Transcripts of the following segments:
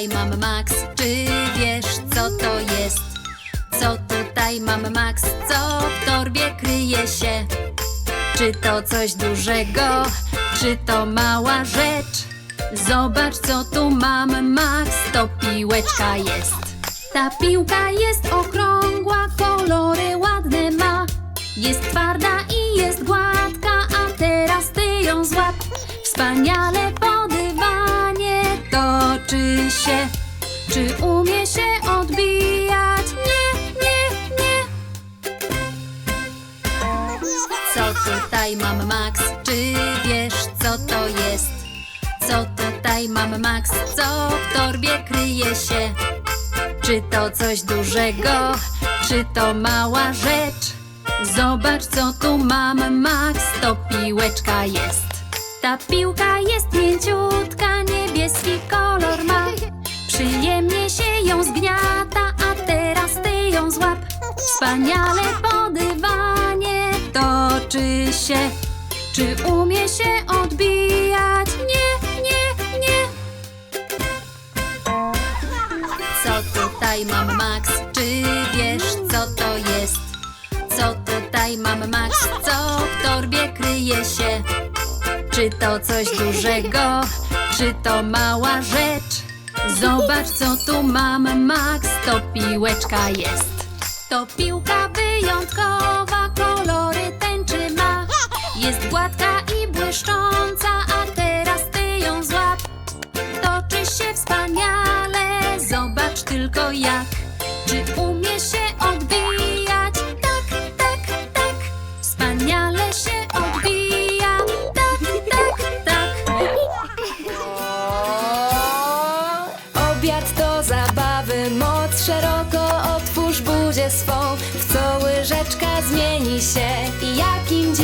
tutaj mam Max? Czy wiesz, co to jest? Co tutaj mam Max? Co w torbie kryje się? Czy to coś dużego? Czy to mała rzecz? Zobacz, co tu mam, Max. To piłeczka jest. Ta piłka jest okrągła, kolory ładne ma. Jest twarda i jest gładka, a teraz ty ją złap. Wspaniale po dywanie toczy się. Czy umie się odbijać? Nie, nie, nie. Co tutaj mam, Max? Czy wiesz, co to jest? Co tutaj mam, Max? Co w torbie kryje się? Czy to coś dużego? Czy to mała rzecz? Zobacz, co tu mam, Max. To piłeczka jest. Ta piłka jest mięciutka, niebieski kolor ma. Przyjemnie się ją zgniata, a teraz ty ją złap. Wspaniale po dywanie toczy się. Czy umie się odbijać? Nie, nie, nie. Co tutaj mam, Max? Czy wiesz, co to jest? Co tutaj mam, Max? Co w torbie kryje się? Czy to coś dużego? Czy to mała rzecz? Zobacz, co tu mam, Max. To piłeczka jest. To piłka wyjątkowa, kolory tęczy ma. Jest gładka i błyszcząca, a teraz ty ją złap. Toczy się wspaniale, zobacz tylko jak.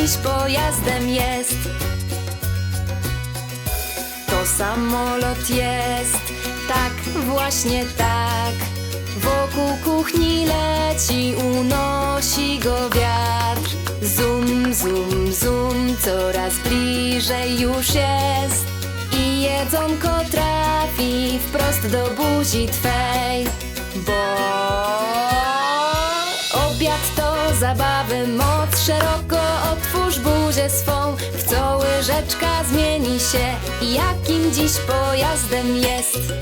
Dziś pojazdem jest. To samolot jest, tak, właśnie tak. Wokół kuchni leci, unosi go wiatr. Zum, zum, zum, coraz bliżej już jest. I jedzonko trafi wprost do buzi twej Bo łyżeczka zmieni się jakim dziś pojazdem jest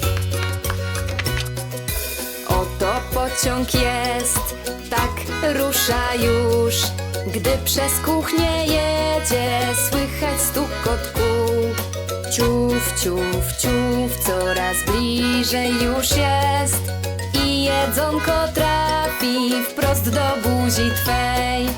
Oto pociąg jest, tak rusza już. Gdy przez kuchnię jedzie, słychać stukot kół. Ciuf, ciuf, ciuf, coraz bliżej już jest. I jedzonko trafi wprost do buzi twej.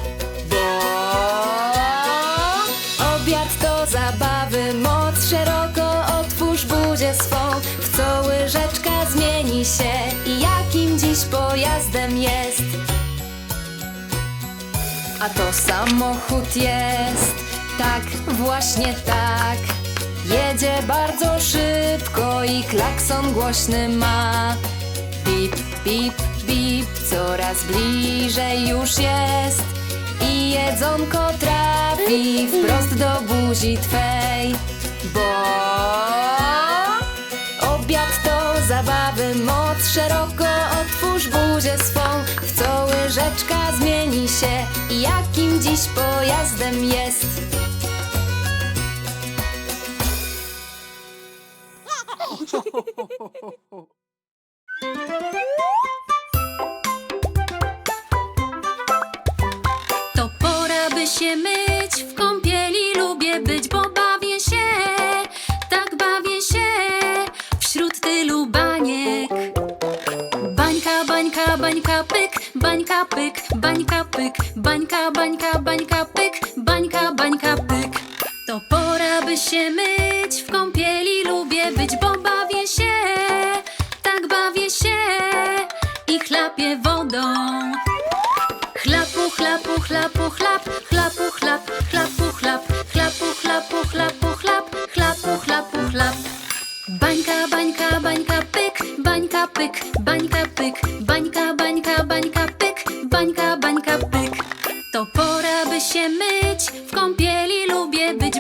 A to samochód jest, tak, właśnie tak. Jedzie bardzo szybko i klakson głośny ma. Bip, bip, bip, coraz bliżej już jest. I jedzonko trafi wprost do buzi twej Bo obiad to zabawy, moc szeroko otwórz buzię swą zmieni się i jakim dziś pojazdem jest? To pora, by się myć, bańka, bańka, bańka, pyk, bańka, bańka, pyk. To pora, by się myć, w kąpieli lubię być, bo bawię się, tak bawię się i chlapię wodą. Chlapu, chlapu, chlapu, chlap, chlapu, chlap, chlapu, chlap, chlapu, chlapu, chlapu, chlap, chlapu, chlapu, chlap. Bańka, bańka, bańka, pyk, bańka, pyk, bańka, pyk, bańka, bańka, bańka, pyk, bańka, bańka, pyk. To pora, by się myć, w kąpieli lubię być,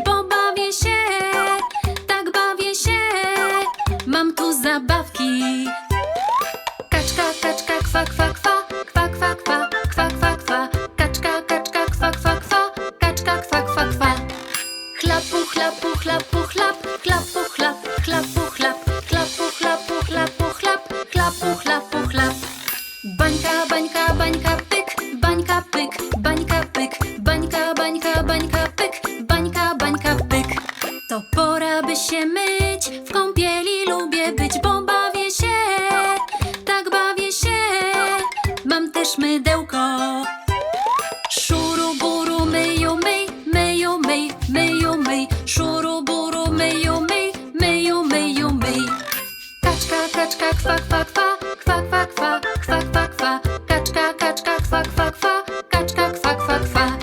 Kaczka, kwa, kwa, kwa, kwa, kwa, kwa, kwa, kwa, kwa, kaczka, kaczka, kwa, kwa, kwa, kaczka, kwa, kwa, kwa.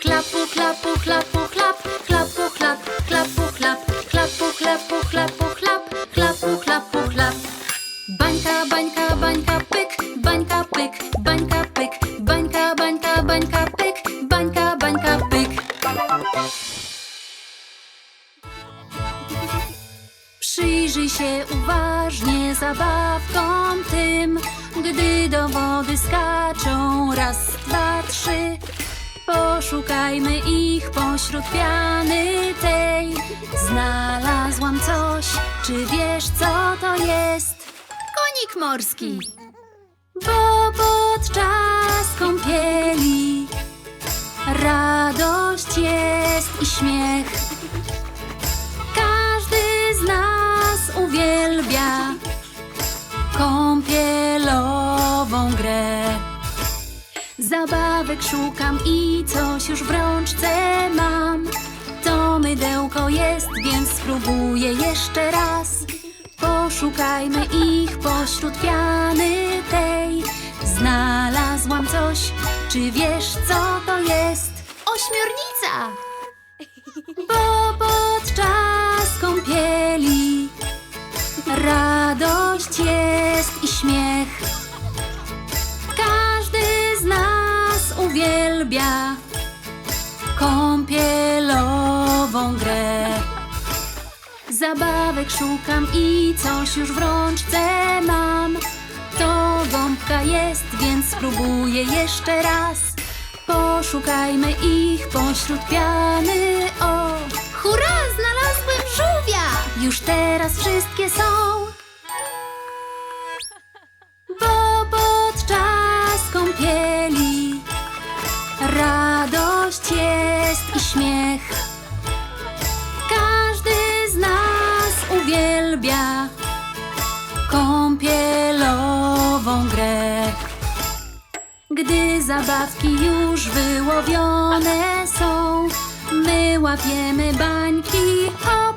Chlapu, chlapu, chlapu, chlap, chlapu, chlap, chlapu, chlap, chlapu, chlapu, chlapu, chlap, chlapu, chlapu, chlap. Bańka, bańka, bańka, Poszukajmy ich pośród piany tej. Znalazłam coś, czy wiesz co to jest? Konik morski. Bo podczas kąpieli radość jest i śmiech. Szukam i coś już w rączce mam. To mydełko jest, więc spróbuję jeszcze raz. Poszukajmy ich pośród piany tej. Znalazłam coś, czy wiesz co to jest? Ośmiornica! Bo podczas kąpieli radość jest i śmiech. Uwielbia kąpielową grę. Zabawek szukam i coś już w rączce mam. To gąbka jest, więc spróbuję jeszcze raz. Poszukajmy ich pośród piany. O, hurra, znalazłem żółwia! Już teraz wszystkie są. Śmiech. Każdy z nas uwielbia kąpielową grę. Gdy zabawki już wyłowione są, my łapiemy bańki, hop,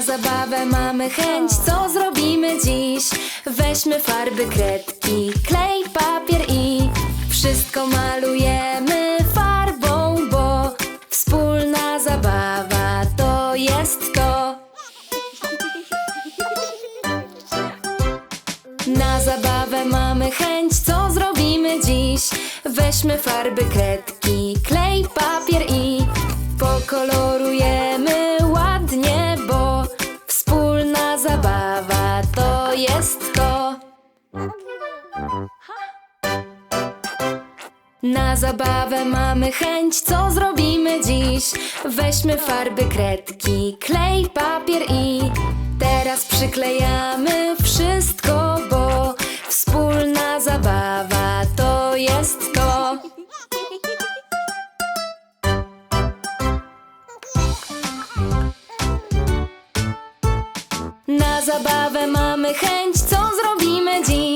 Na zabawę mamy chęć, co zrobimy dziś? Weźmy farby, kredki, klej, papier i wszystko malujemy farbą, bo wspólna zabawa to jest to. Na zabawę mamy chęć, co zrobimy dziś? Weźmy farby, kredki, klej, papier i pokolorujemy Na zabawę mamy chęć, co zrobimy dziś? Weźmy farby, kredki, klej, papier i teraz przyklejamy wszystko, bo wspólna zabawa to jest to. Na zabawę mamy chęć, co zrobimy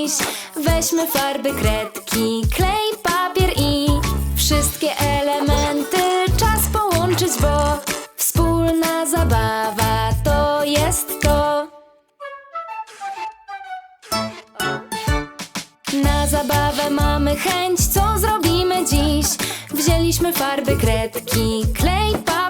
dziś? Weźmy farby, kredki, klej, papier i wszystkie elementy czas połączyć, bo wspólna zabawa to jest to. Na zabawę mamy chęć, co zrobimy dziś? Wzięliśmy farby, kredki, klej, papier